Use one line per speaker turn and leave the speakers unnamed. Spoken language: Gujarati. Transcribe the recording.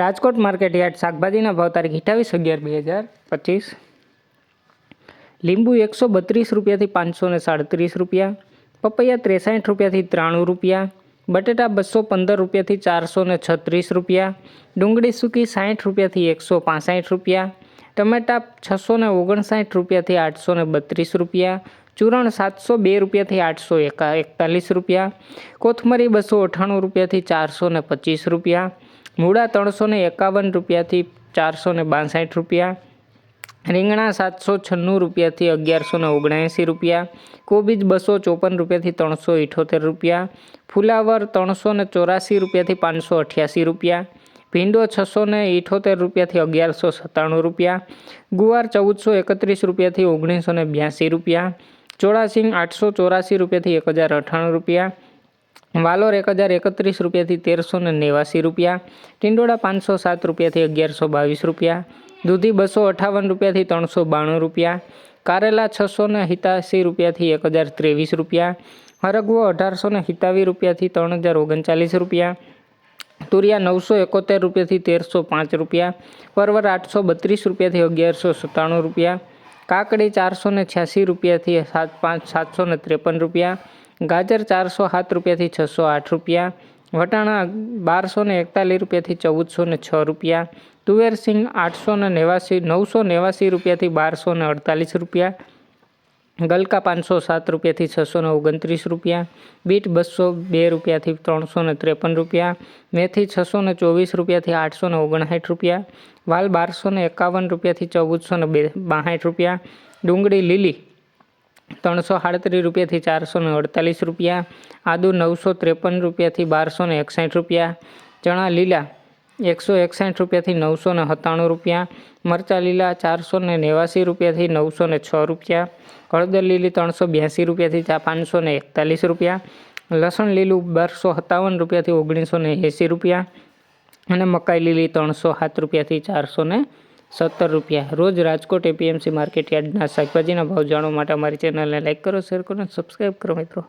રાજકોટ માર્કેટ યાર્ડ શાકભાજીના ભાવ તારીખ અઠ્ઠાવીસ અગિયાર બે હજાર પચીસ. લીંબુ એકસો બત્રીસ રૂપિયાથી પાંચસો ને સાડત્રીસ રૂપિયા. પપૈયા ત્રેસાઠ રૂપિયાથી ત્રાણું રૂપિયા. બટેટા બસો પંદર રૂપિયાથી ચારસો ને છત્રીસ રૂપિયા. ડુંગળી સૂકી સાઠ રૂપિયાથી એકસો પાસઠ રૂપિયા. ટમેટા છસો ને ઓગણસાઠ રૂપિયાથી આઠસો ને બત્રીસ રૂપિયા. ચૂરણ સાતસો બે રૂપિયાથી આઠસો એકા એકતાલીસ રૂપિયા. કોથમરી બસો અઠ્ઠાણું રૂપિયાથી ચારસો ને પચીસ રૂપિયા. મૂળા ત્રણસો ને એકાવન રૂપિયાથી ચારસો ને બાસઠ રૂપિયા. રીંગણા સાતસો છન્નું રૂપિયાથી અગિયારસો ને ઓગણએંસી રૂપિયા. કોબીજ બસો ચોપન રૂપિયાથી ત્રણસો ઇઠોતેર રૂપિયા. ફુલાવર ત્રણસો ને ચોરાસી રૂપિયાથી પાંચસો અઠ્યાસી રૂપિયા. ભીંડો છસો ને ઇઠોતેર રૂપિયાથી અગિયારસો સત્તાણું રૂપિયા. ગુવાર ચૌદસો એકત્રીસ રૂપિયાથી ઓગણીસો ને બ્યાસી રૂપિયા. ચોરાસિંગ આઠસો ચોરાસી રૂપિયાથી એક હજાર અઠ્ઠાણું રૂપિયા. વાલોર એક હજાર એકત્રીસ રૂપિયાથી તેરસો ને નેવાસી રૂપિયા, ટિંડોળા પાંચસો સાત રૂપિયાથી અગિયારસો બાવીસ રૂપિયા, દૂધી બસો અઠાવન રૂપિયાથી ત્રણસો બાણું રૂપિયા, કારેલા છસો ને સિત્યાસી રૂપિયાથી એક હજાર ત્રેવીસ રૂપિયા, હરગવો અઢારસો ને સિત્તાવીસ રૂપિયાથી ત્રણ હજાર ઓગણચાલીસ રૂપિયા, તુરિયા નવસો એકોતેર રૂપિયાથી તેરસો પાંચ રૂપિયા પરવર આઠસો બત્રીસ રૂપિયાથી અગિયારસો સત્તાણું રૂપિયા, કાકડી ચારસો ને છ્યાસી રૂપિયાથી સાત પાંચ સાતસો ને ત્રેપન રૂપિયા ગાજર ચારસો સાત રૂપિયાથી છસો આઠ રૂપિયા, વટાણા બારસો ને એકતાલીસ રૂપિયાથી ચૌદસો ને છ રૂપિયા, તુવેર સિંગ આઠસો ને નેવાસી, નવસો નેવાસી રૂપિયાથી બારસો ને અડતાલીસ રૂપિયા, ગલકા પાંચસો સાત રૂપિયાથી છસો ને ઓગણત્રીસ રૂપિયા, બીટ બસો બે રૂપિયાથી ત્રણસો ને ત્રેપન રૂપિયા, મેથી છસો ને ચોવીસ રૂપિયાથી આઠસો ને ઓગણસાઠ રૂપિયા, વાલ બારસો ને એકાવન રૂપિયાથી ચૌદસો ને બે બાસઠ રૂપિયા, ડુંગળી લીલી ત્રણસો સાડત્રીસ રૂપિયાથી ચારસો ને અડતાલીસ રૂપિયા, આદુ નવસો ત્રેપન રૂપિયાથી બારસો ને એકસાઠ રૂપિયા, ચણા લીલા એકસો એકસાઠ રૂપિયાથી નવસો ને સત્તાણું રૂપિયા, મરચાં લીલા ચારસો ને નેવાસી રૂપિયાથી નવસો ને છ રૂપિયા, હળદર લીલી ત્રણસો બ્યાસી રૂપિયાથી પાંચસો ને એકતાલીસ રૂપિયા, લસણ લીલું બારસો સત્તાવન રૂપિયાથી ઓગણીસો ને એંસી રૂપિયા અને મકાઈ લીલી ત્રણસો સાત રૂપિયાથી ચારસો ને સત્તર રૂપિયા. રોજ રાજકોટ એપીએમસી માર્કેટ યાર્ડના શાકભાજીના ભાવ જાણવા માટે અમારી ચેનલને લાઇક કરો, શેર કરો અને સબસ્ક્રાઈબ કરો મિત્રો.